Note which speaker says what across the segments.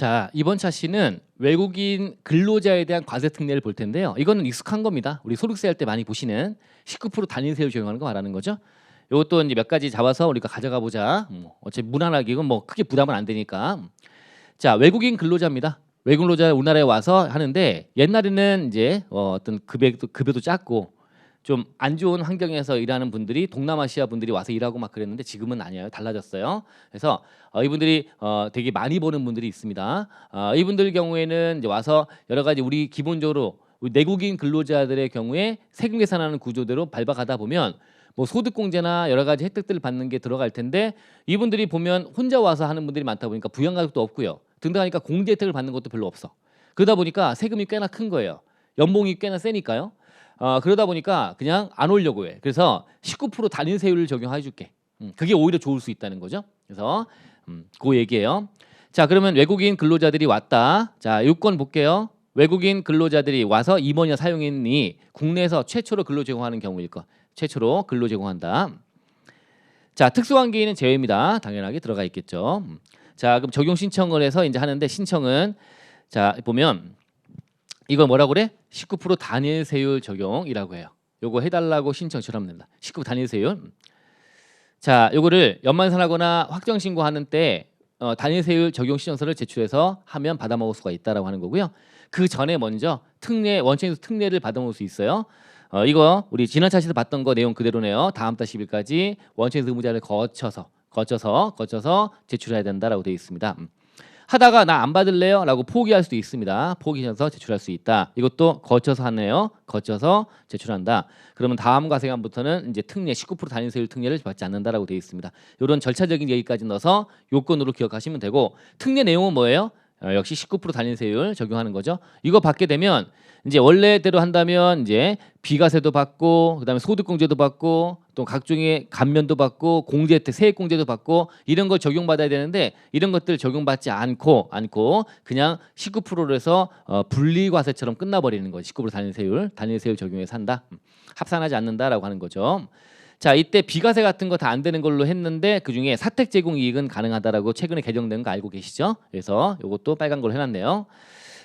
Speaker 1: 자 이번 차시는 외국인 근로자에 대한 과세 특례를 볼 텐데요. 이거는 익숙한 겁니다. 우리 소득세 할 때 많이 보시는 19% 단위세율 적용하는 거 말하는 거죠. 이것도 이제 몇 가지 잡아서 우리가 가져가 보자. 뭐 어차피 무난하게 이건 뭐 크게 부담은 안 되니까. 자 외국인 근로자입니다. 외국인 근로자 우리나라에 와서 하는데 옛날에는 이제 어, 어떤 급여도 급여도 작고 좀 안 좋은 환경에서 일하는 분들이 동남아시아 분들이 와서 일하고 막 그랬는데 지금은 아니에요. 달라졌어요. 그래서 어, 이분들이 어, 되게 많이 버는 분들이 있습니다. 어, 이분들 경우에는 이제 와서 여러 가지 우리 기본적으로 우리 내국인 근로자들의 경우에 세금 계산하는 구조대로 밟아가다 보면 뭐 소득공제나 여러 가지 혜택들을 받는 게 들어갈 텐데 이분들이 보면 혼자 와서 하는 분들이 많다 보니까 부양가족도 없고요. 등등하니까 공제 혜택을 받는 것도 별로 없어. 그러다 보니까 세금이 꽤나 큰 거예요. 연봉이 꽤나 세니까요. 어, 그러다 보니까 그냥 안 오려고 해. 그래서 19% 단일 세율을 적용해 줄게. 음, 그게 오히려 좋을 수 있다는 거죠. 그래서 음, 그 얘기예요. 자, 그러면 외국인 근로자들이 왔다. 자, 요건 볼게요. 외국인 근로자들이 와서 임원이나 사용인이 국내에서 최초로 근로 제공하는 경우일 것. 최초로 근로 제공한다. 자, 특수관계인은 제외입니다. 당연하게 들어가 있겠죠. 음. 자, 그럼 적용 신청을 해서 이제 하는데 신청은 자 보면 이걸 뭐라고 그래? 19% 단일 세율 적용이라고 해요. 요거 해달라고 신청처럼 된다. 19% 단일 세율. 음. 자, 요거를 연말산하거나 확정 신고하는 때 어, 단일 세율 적용 신청서를 제출해서 하면 받아먹을 수가 있다라고 하는 거고요. 그 전에 먼저 특례 원천에서 특례를 받아먹을 수 있어요. 어, 이거 우리 지난 차시에서 봤던 거 내용 그대로네요. 다음 달 10일까지 원천 의무자를 거쳐서 거쳐서 거쳐서 제출해야 된다라고 되어 있습니다. 음. 하다가 나 안 받을래요 라고 포기할 수도 있습니다. 포기해서 제출할 수 있다. 이것도 거쳐서 하네요. 거쳐서 제출한다. 그러면 다음 과세관부터는 이제 특례 19% 단위세율 특례를 받지 않는다라고 되어 있습니다. 이런 절차적인 얘기까지 넣어서 요건으로 기억하시면 되고 특례 내용은 뭐예요? 어, 역시 19% 단위세율 적용하는 거죠. 이거 받게 되면 이제 원래대로 한다면 이제 비과세도 받고 그다음에 소득공제도 받고 또 각종의 감면도 받고 공제 혜택 세액 공제도 받고 이런 걸 적용받아야 되는데 이런 것들 적용받지 않고 않고 그냥 19%로 해서 어, 분리과세처럼 끝나버리는 거죠. 19% 단위세율 단위세율 적용해서 한다. 음, 합산하지 않는다라고 하는 거죠. 자 이때 비과세 같은 거 다 안 되는 걸로 했는데 그 중에 사택 제공 이익은 가능하다라고 최근에 개정된 거 알고 계시죠? 그래서 이것도 빨간 걸로 해놨네요.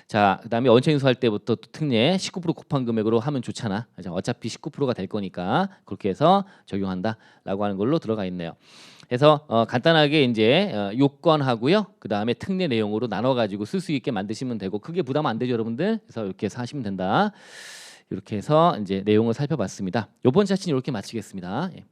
Speaker 1: 자 그다음에 원천 인수할 때부터 또 특례 19% 곱한 금액으로 하면 좋잖아. 어차피 19%가 될 거니까 그렇게 해서 적용한다라고 하는 걸로 들어가 있네요. 그래서 어, 간단하게 이제 어, 요건하고요. 그다음에 특례 내용으로 나눠 가지고 쓸 수 있게 만드시면 되고 크게 부담 안 되죠, 여러분들. 그래서 이렇게 해서 하시면 된다. 이렇게 해서 이제 내용을 살펴봤습니다. 요번 차트는 이렇게 마치겠습니다. 예.